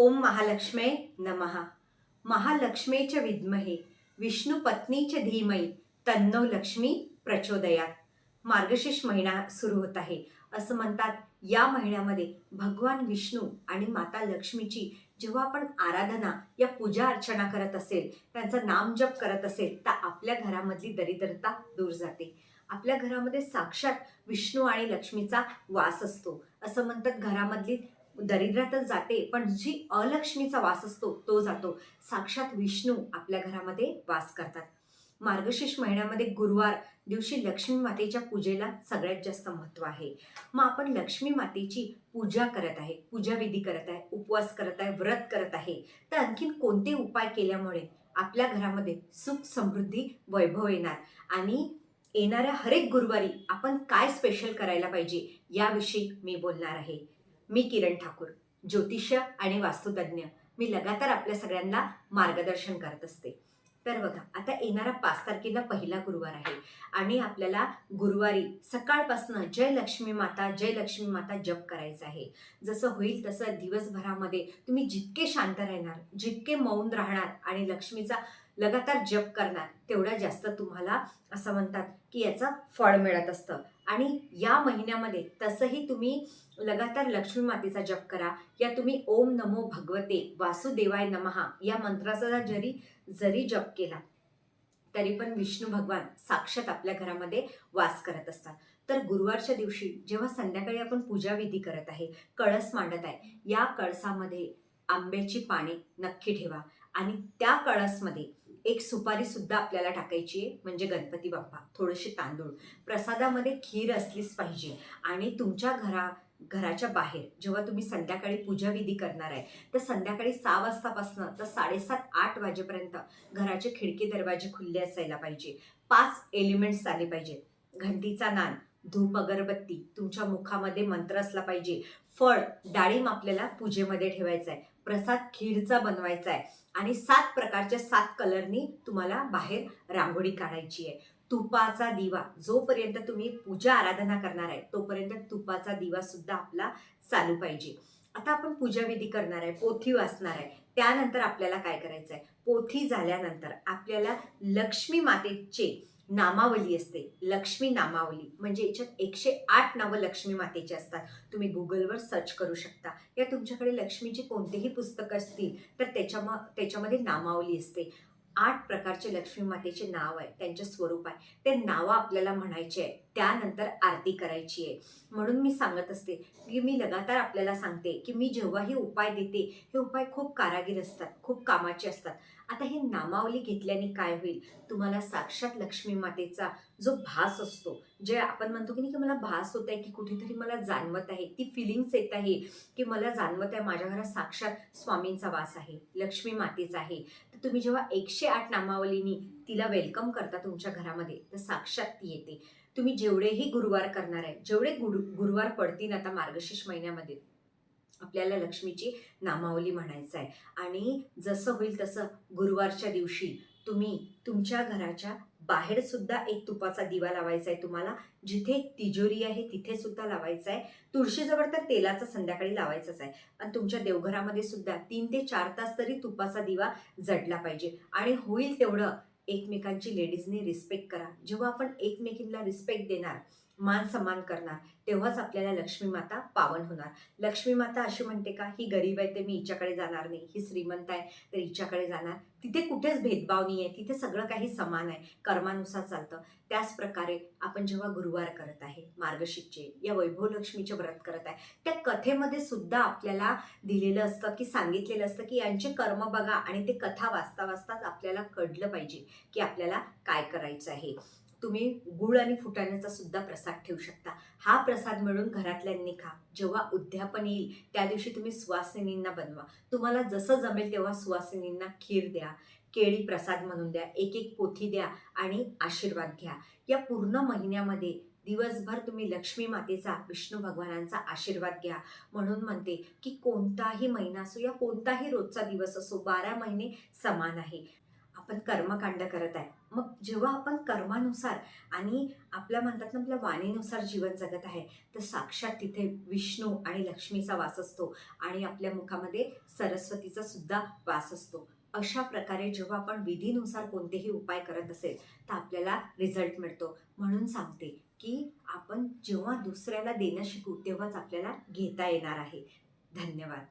ओम महालक्ष्मे नमः. महालक्ष्मीच्या विद्महे विष्णू पत्नीचे धीमई तन्नो लक्ष्मी प्रचोदयात. मार्गशीर्ष महिना सुरू होत आहे. असं म्हणतात या महिन्यामध्ये भगवान विष्णू आणि माता लक्ष्मीची जेव्हा आपण आराधना या पूजा अर्चना करत असेल त्यांचं नामजप करत असेल तर आपल्या घरामधली दरिद्रता दूर जाते. आपल्या घरामध्ये साक्षात विष्णू आणि लक्ष्मीचा वास असतो. असं म्हणतात घरामधली दरिद्रातच जाते पण जी अलक्ष्मीचा वास असतो तो जातो. साक्षात विष्णू आपल्या घरामध्ये वास करतात. मार्गशीर्ष महिन्यामध्ये गुरुवार दिवशी लक्ष्मी मातेच्या पूजेला सगळ्यात जास्त महत्त्व आहे. मग आपण लक्ष्मी मातेची पूजा करत आहे पूजाविधी करत आहे उपवास करत आहे व्रत करत आहे. तर आणखीन कोणते उपाय केल्यामुळे आपल्या घरामध्ये सुख समृद्धी वैभव येणार? आणि येणाऱ्या हरेक गुरुवारी आपण काय स्पेशल करायला पाहिजे? याविषयी मी बोलणार आहे. मी किरण ठाकूर ज्योतिष्य आणि वास्तुतज्ञ. मी लगातार आपल्या सगळ्यांना मार्गदर्शन करत असते. तर बघा आता येणारा पाच तारखेला पहिला गुरुवार आहे आणि आपल्याला गुरुवारी सकाळपासनं जय लक्ष्मी माता जय लक्ष्मी माता जप करायचा आहे. जसं होईल तसं दिवसभरामध्ये तुम्ही जितके शांत राहणार जितके मौन राहणार आणि लक्ष्मीचा लगातार जप करणार तेवढा जास्त तुम्हाला असं म्हणतात की याचं फळ मिळत असतं. आणि या महिन्यामध्ये तसंही तुम्ही लगातार लक्ष्मी मातेचा जप करा. या तुम्ही ओम नमो भगवते वासुदेवाय नमहा या मंत्राचा जरी जरी जप केला तरी पण विष्णू भगवान साक्षात आपल्या घरामध्ये वास करत असतात. तर गुरुवारच्या दिवशी जेव्हा संध्याकाळी आपण पूजाविधी करत आहे कळस मांडत आहे या कळसामध्ये आंब्याची पाने नक्की ठेवा आणि त्या कळसमध्ये एक सुपारी सुद्धा आपल्याला टाकायची आहे म्हणजे गणपती बाप्पा. थोडेसे तांदूळ. प्रसादामध्ये खीर असलीच पाहिजे. आणि तुमच्या घरा घराच्या बाहेर जेव्हा तुम्ही संध्याकाळी पूजाविधी करणार आहे तर संध्याकाळी सहा वाजतापासून तर साडेसात आठ वाजेपर्यंत घराचे खिडकी दरवाजे खुल्ले असायला पाहिजे. पाच एलिमेंट्स आले पाहिजे. घंटीचा नान धूप अगरबत्ती तुमच्या मुखामध्ये मंत्र असला पाहिजे. फळ डाळिंब आपल्याला पूजेमध्ये ठेवायचं आहे. प्रसाद खीरचा बनवायचा आहे. आणि सात प्रकारच्या सात कलरनी तुम्हाला बाहेर रांगोळी काढायची आहे. तुपाचा दिवा जोपर्यंत तुम्ही पूजा आराधना करणार आहे तोपर्यंत तुपाचा दिवा सुद्धा आपला चालू पाहिजे. आता आपण पूजाविधी करणार आहे पोथी वाचणार आहे. त्यानंतर आपल्याला काय करायचं आहे पोथी झाल्यानंतर आपल्याला लक्ष्मी मातेचे नामावली असते. लक्ष्मी नामावली. म्हणजे याच्यात एकशे आठ नावं लक्ष्मी मातेची असतात. तुम्ही गुगलवर सर्च करू शकता. या तुमच्याकडे लक्ष्मीची कोणतेही पुस्तकं असतील तर त्याच्या त्याच्यामध्ये नामावली असते. आठ प्रकारचे लक्ष्मी मातेचे नाव आहे. त्यांचे स्वरूप आहे. ते नावं आपल्याला म्हणायचे आहे त्यानंतर आरती करायची आहे. म्हणून मी सांगत असते की मी लगातार आपल्याला सांगते की मी जेव्हा हे उपाय देते हे उपाय खूप कारागीर असतात खूप कामाचे असतात. आता हे नामावली घेतल्याने काय होईल? तुम्हाला साक्षात लक्ष्मी मातेचा जो भास असतो जे आपण म्हणतो की नाही की मला भास होत आहे की कुठेतरी मला जाणवत आहे ती फिलिंग्स येत आहे की मला जाणवत आहे माझ्या घरात साक्षात स्वामींचा वास आहे लक्ष्मी मातेचा आहे. तर तुम्ही जेव्हा एकशे आठ नामावलीनी तिला वेलकम करता तुमच्या घरामध्ये तर साक्षात ती येते. तुम्ही जेवढेही गुरुवार करणार आहे जेवढे गुरु गुरुवार पडतील आता मार्गशीर्ष महिन्यामध्ये आपल्याला लक्ष्मीची नामावली म्हणायचं आहे. आणि जसं होईल तसं गुरुवारच्या दिवशी तुम्ही तुमच्या घराच्या बाहेर सुद्धा एक तुपाचा दिवा लावायचा आहे तुम्हाला. जिथे तिजोरी आहे तिथे सुद्धा लावायचा आहे. तुळशीजवळ तर तेलाचा संध्याकाळी लावायचाच आहे. आणि तुमच्या देवघरामध्ये सुद्धा तीन ते चार तास तरी तुपाचा दिवा जडला पाहिजे. आणि होईल तेवढं एकमेकांची लेडीजने रिस्पेक्ट करा. जेव्हा आपण एकमेकींना रिस्पेक्ट देणार मान सन्मान करणार तेव्हाच आपल्याला लक्ष्मी माता पावन होणार. लक्ष्मी माता अशी म्हणते का ही गरीब आहे ते मी हिच्याकडे जाणार नाही. ही श्रीमंत आहे तर हिच्याकडे जाणार. तिथे कुठेच भेदभाव नाही आहे तिथे सगळं काही समान आहे. कर्मानुसार चालतं. त्याच प्रकारे आपण जेव्हा गुरुवार करत आहे मार्गशीर्षचे या वैभव लक्ष्मीचे व्रत करत आहे त्या कथेमध्ये सुद्धा आपल्याला दिलेलं असतं की सांगितलेलं असतं की यांचे कर्म बघा आणि ते कथा वाचता वाचताच आपल्याला कळलं पाहिजे की आपल्याला काय करायचं आहे. तुम्ही गुळ आणि फुटाण्याचा सुद्धा प्रसाद ठेवू शकता. हा प्रसाद मिळून घरातल्यांनी खा. जेव्हा उद्यापन येईल त्या दिवशी तुम्ही सुवासिनींना बनवा. तुम्हाला जसं जमेल तेव्हा सुवासिनींना खीर द्या केळी प्रसाद म्हणून द्या एक एक पोथी द्या आणि आशीर्वाद घ्या. या पूर्ण महिन्यामध्ये दिवसभर तुम्ही लक्ष्मी मातेचा विष्णू भगवानांचा आशीर्वाद घ्या. म्हणून म्हणते की कोणताही महिना असो या कोणताही रोजचा दिवस असो बारा महिने समान आहे. आपण कर्मकांड करत आहे. मग जेव्हा आपण कर्मानुसार आणि आपल्या म्हणतात ना आपल्या वाणीनुसार जीवन जगत आहे तर साक्षात तिथे विष्णू आणि लक्ष्मीचा वास असतो आणि आपल्या मुखामध्ये सरस्वतीचा सुद्धा वास असतो. अशा प्रकारे जेव्हा आपण विधीनुसार कोणतेही उपाय करत असेल तर आपल्याला रिझल्ट मिळतो. म्हणून सांगते की आपण जेव्हा दुसऱ्याला देणं शिकू तेव्हाच आपल्याला घेता येणार आहे. धन्यवाद.